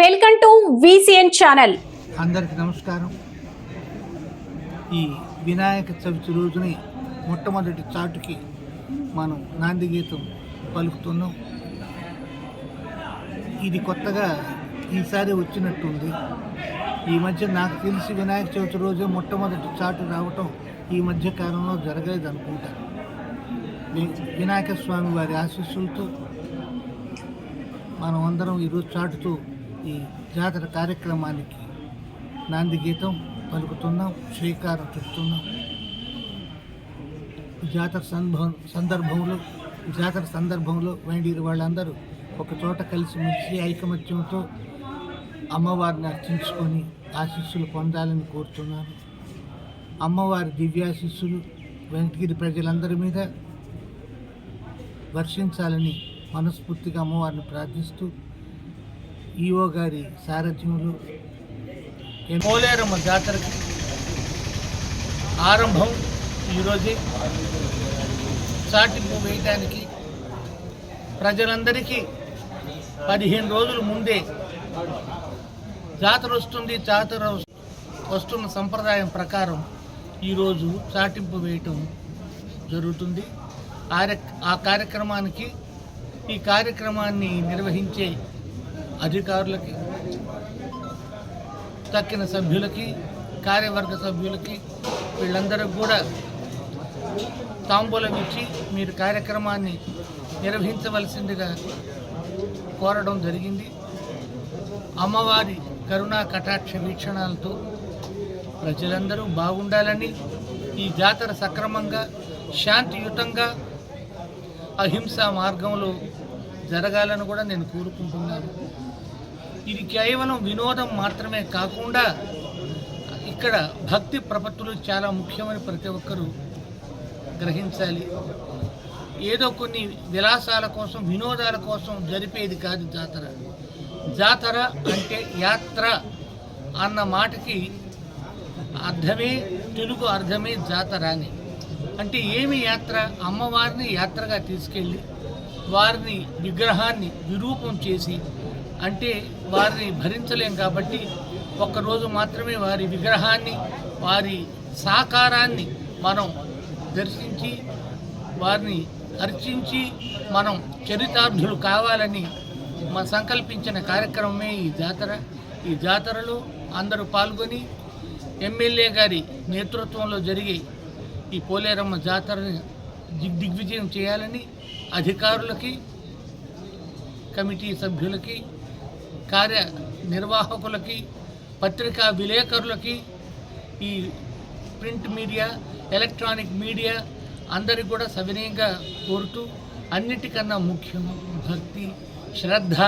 Welcome to VCN channel. అందరికి నమస్కారం. ఈ వినాయక చవితి రోజుని మొట్టమొదటి చాటుకి మనం నాంది గీతం పలుకుతున్నాం. ఇది కొత్తగా ఈసారి వచ్చినట్టుంది. ఈ మధ్య నాకు తెలిసి వినాయక చవితి రోజే మొట్టమొదటి చాటు రావటం ఈ మధ్య కాలంలో జరగలేదు అనుకుంటాను వినాయక స్వామి వారి ఆశీస్సులతో మనం అందరం ఈరోజు చాటుతూ ఈ జాతర కార్యక్రమానికి నాంది గీతం పలుకుతున్నాం శ్రీకారం చుడుతున్నాం. జాతర సందర్భం సందర్భంలో జాతర సందర్భంలో వేండీరు వాళ్ళందరూ ఒక చోట కలిసి మెలిసి ఐకమత్యంతో అమ్మవారిని అర్చించుకొని ఆశీస్సులు పొందాలని కోరుతున్నాను అమ్మవారి దివ్యాశీస్సులు వెంకటగిరి ప్రజలందరి మీద వర్షించాలని మనస్ఫూర్తిగా అమ్మవారిని ప్రార్థిస్తూ ఈఓ గారి సారథ్యంలో మోలేరమ్మ జాతరకి ఆరంభం ఈరోజే. చాటింపు వేయటానికి ప్రజలందరికీ పదిహేను రోజుల ముందే జాతర వస్తుంది జాతర వస్తున్న సంప్రదాయం ప్రకారం ఈరోజు చాటింపు వేయటం జరుగుతుంది. ఆ కార్యక్రమానికి ఈ కార్యక్రమాన్ని నిర్వహించే అధికారులకి తక్కిన సభ్యులకి కార్యవర్గ సభ్యులకి వీళ్ళందరికీ కూడా తాంబూలం ఇచ్చి మీరు కార్యక్రమాన్ని నిర్వహించవలసిందిగా కోరడం జరిగింది. అమ్మవారి కరుణా కటాక్ష వీక్షణాలతో ప్రజలందరూ బాగుండాలని ఈ జాతర సక్రమంగా శాంతియుతంగా అహింసా మార్గంలో జరగాలని కూడా నేను కోరుకుంటున్నాను. ఇది కేవలం వినోదం మాత్రమే కాకుండా ఇక్కడ భక్తి ప్రపత్తులు చాలా ముఖ్యమని ప్రతి ఒక్కరూ గ్రహించాలి. ఏదో కొన్ని విలాసాల కోసం వినోదాల కోసం జరిపేది కాదు జాతర. జాతర అంటే యాత్ర అన్న మాటకి అర్థమే తెలుగు అర్థమే జాతర అని. అంటే ఏమి యాత్ర? అమ్మవారిని యాత్రగా తీసుకెళ్ళి వారిని విగ్రహాన్ని విరూపం చేసి అంటే వారిని భరించలేం కాబట్టి ఒక్కరోజు మాత్రమే వారి విగ్రహాన్ని వారి సాకారాన్ని మనం దర్శించి వారిని అర్చించి మనం చరితార్థులు కావాలని మన సంకల్పించిన కార్యక్రమమే ఈ జాతర. ఈ జాతరలో అందరూ పాల్గొని ఎమ్మెల్యే గారి నేతృత్వంలో జరిగే ఈ పోలేరమ్మ జాతరని దిగ్విజయం చేయాలని అధికారులకి కమిటీ సభ్యులకి కార్య నిర్వాహకులకి పత్రికా విలేకరులకి ఈ ప్రింట్ మీడియా ఎలక్ట్రానిక్ మీడియా అందరికి కూడా సవినయంగా కోరుతూ అన్నిటికన్నా ముఖ్యం భక్తి శ్రద్ధ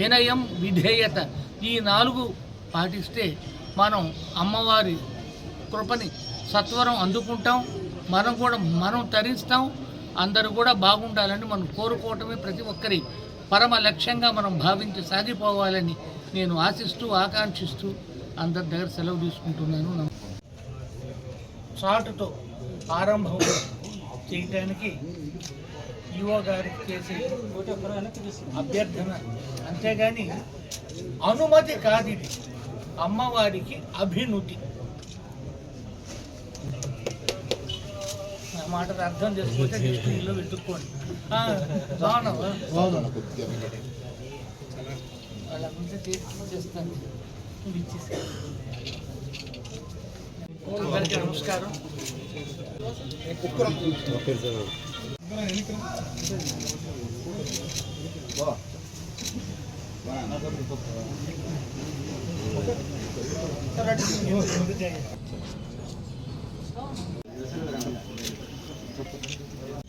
వినయం విధేయత ఈ నాలుగు పాటిస్తే మనం అమ్మవారి కృపని సత్వరం అందుకుంటాం. మనం కూడా మనం తరిస్తాం అందరూ కూడా బాగుండాలని మనం కోరుకోవటమే ప్రతి ఒక్కరి పరమ లక్ష్యంగా మనం భావించి సాగిపోవాలని నేను ఆశిస్తూ ఆకాంక్షిస్తూ అందరి దగ్గర సెలవు తీసుకుంటున్నాను. చాటుతో ఆరంభం చేయటానికి యువ గారికి చేసే అభ్యర్థన. అంతేగాని అనుమతి కాదు ఇది. అమ్మవారికి అభినుతి. మాటలు అర్థం చేసుకుంటే డిక్షనరీలో వెతుక్కోండి. ఆ, బాగున్నావా? వాళ్ళ చేస్తాను. నమస్కారం. Продолжение следует...